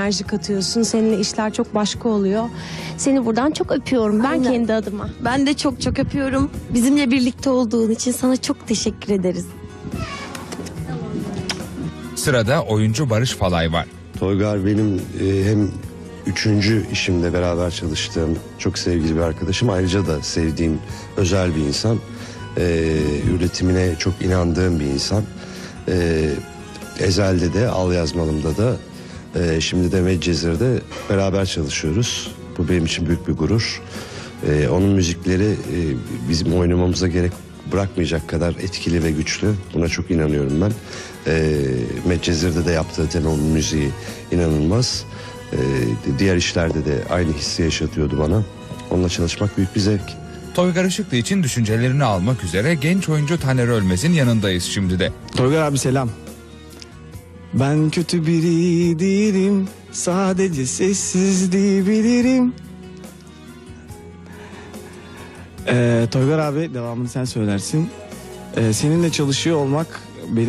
enerji katıyorsun. Seninle işler çok başka oluyor. Seni buradan çok öpüyorum ben Aynen. kendi adıma. Ben de çok çok öpüyorum. Bizimle birlikte olduğun için sana çok teşekkür ederiz. Sırada oyuncu Barış Falay var. Toygar benim e, hem üçüncü işimde beraber çalıştığım çok sevgili bir arkadaşım. Ayrıca da sevdiğim özel bir insan. E, üretimine çok inandığım bir insan. E, Ezel'de de Al Yazmalım'da da e, şimdi de Medcezir'de beraber çalışıyoruz. Bu benim için büyük bir gurur. E, onun müzikleri e, bizim oynamamıza gerek bırakmayacak kadar etkili ve güçlü. Buna çok inanıyorum ben. E, Medcezir'de de yaptığı tema müziği inanılmaz. E, diğer işlerde de aynı hissi yaşatıyordu bana. Onunla çalışmak büyük bir zevk. Toygar Işıklı için düşüncelerini almak üzere genç oyuncu Taner Ölmez'in yanındayız şimdi de. Toygar abi selam. Ben kötü biri değilim. Sadece sessizliği bilirim. Ee, Toygar abi devamını sen söylersin. Ee, seninle çalışıyor olmak benim